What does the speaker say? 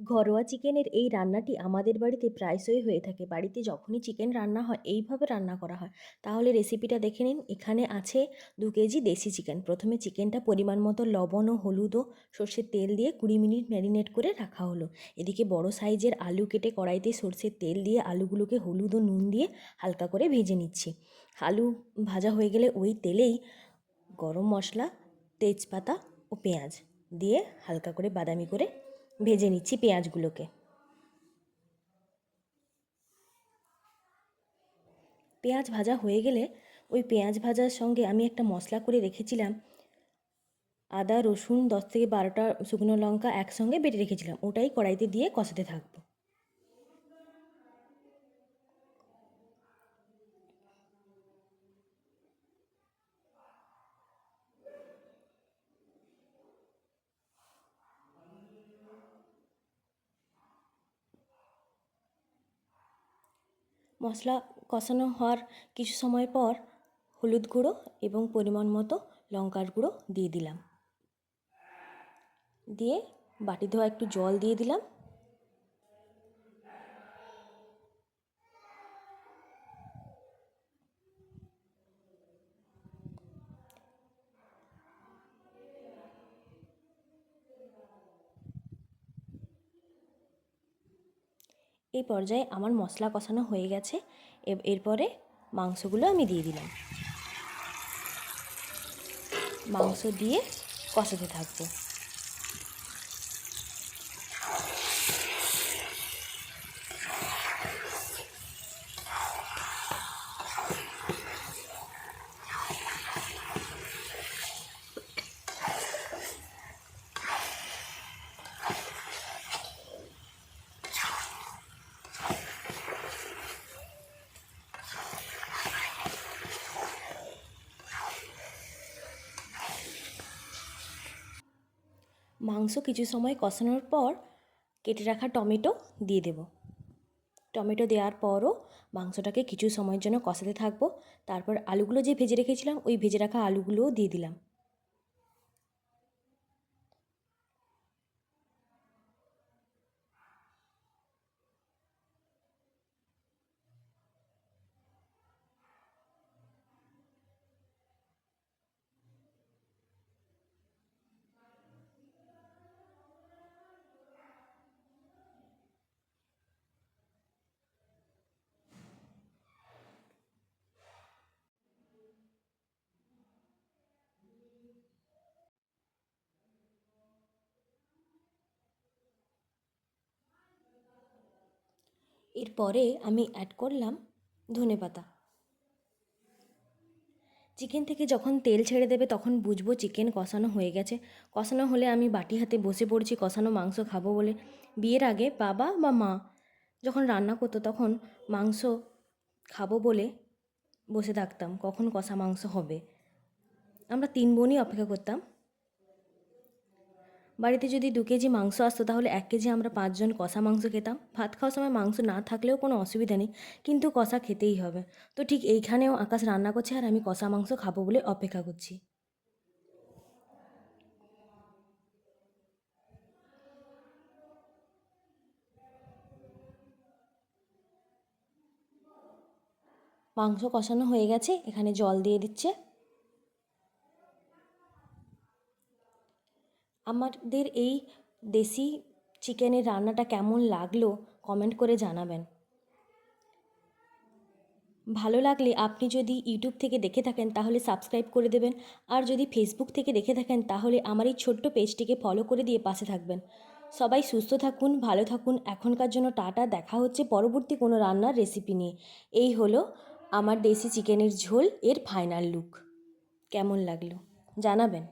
ঘরোয়া চিকেনের এই রান্নাটি আমাদের বাড়িতে প্রায়শই হয়ে থাকে। বাড়িতে যখনই চিকেন রান্না হয়, এইভাবে রান্না করা হয়। তাহলে রেসিপিটা দেখে নিন। এখানে আছে দু কেজি দেশি চিকেন। প্রথমে চিকেনটা পরিমাণ মতো লবণ ও হলুদ ও সর্ষের তেল দিয়ে কুড়ি মিনিট ম্যারিনেট করে রাখা হলো। এদিকে বড় সাইজের আলু কেটে কড়াইতে সর্ষের তেল দিয়ে আলুগুলোকে হলুদ ও নুন দিয়ে হালকা করে ভেজে নিচ্ছি। আলু ভাজা হয়ে গেলে ওই তেলেই গরম মশলা, তেজপাতা ও পেঁয়াজ দিয়ে হালকা করে বাদামি করে ভেজে নিচ্ছি পেঁয়াজগুলোকে। পেঁয়াজ ভাজা হয়ে গেলে ওই পেঁয়াজ ভাজার সঙ্গে আমি একটা মশলা করে রেখেছিলাম। আদা, রসুন, দশ থেকে বারোটা শুকনো লঙ্কা একসঙ্গে বেটে রেখেছিলাম। ওটাই কড়াইতে দিয়ে কষাতে থাকব। মশলা কষানো হওয়ার কিছু সময় পর হলুদ গুঁড়ো এবং পরিমাণ মতো লঙ্কার গুঁড়ো দিয়ে দিলাম। দিয়ে বাটি ধোয়া একটু জল দিয়ে দিলাম। এই পর্যায়ে আমার মশলা কষানো হয়ে গেছে। এরপরে মাংসগুলো আমি দিয়ে দিলাম। মাংস দিয়ে কষাতে থাকব। মাংস কিছু সময় কষানোর পর কেটে রাখা টমেটো দিয়ে দেব। টমেটো দেওয়ার পরও মাংসটাকে কিছু সময়ের জন্য কষাতে থাকব। তারপর আলুগুলো যে ভেজে রেখেছিলাম, ওই ভেজে রাখা আলুগুলোও দিয়ে দিলাম। এরপরে আমি অ্যাড করলাম ধনে পাতা। চিকেন থেকে যখন তেল ছেড়ে দেবে তখন বুঝব চিকেন কষানো হয়ে গেছে। কষানো হলে আমি বাটি হাতে বসে পড়ছি, কষানো মাংস খাব বলে। বিয়ের আগে বাবা বা মা যখন রান্না করতো তখন মাংস খাব বলে বসে থাকতাম, কখন কষা মাংস হবে। আমরা তিন বোনই অপেক্ষা করতাম। বাড়িতে যদি দু কেজি মাংস আসতো, তাহলে এক কেজি আমরা পাঁচজন কষা মাংস খেতাম। ভাত খাওয়ার সময় মাংস না থাকলেও কোনো অসুবিধা নেই, কিন্তু কষা খেতেই হবে। তো ঠিক এইখানেও আকাশ রান্না করছে আর আমি কষা মাংস খাব বলে অপেক্ষা করছি। মাংস কষানো হয়ে গেছে, এখানে জল দিয়ে দিচ্ছে। আমাদের এই দেশি চিকেনের রান্নাটা কেমন লাগল কমেন্ট করে জানাবেন। ভালো লাগলে আপনি যদি ইউটিউব থেকে দেখে থাকেন তাহলে সাবস্ক্রাইব করে দেবেন আর যদি ফেসবুক থেকে দেখে থাকেন তাহলে আমার এই ছোট্ট পেজটিকে ফলো করে দিয়ে পাশে থাকবেন। সবাই সুস্থ থাকুন, ভালো থাকুন, এখনকার জন্য টাটা, দেখা হচ্ছে পরবর্তী কোনো রান্নার রেসিপি নিয়ে। এই হলো আমার দেশি চিকেনের ঝোল, এর ফাইনাল লুক কেমন লাগল? জানাবেন।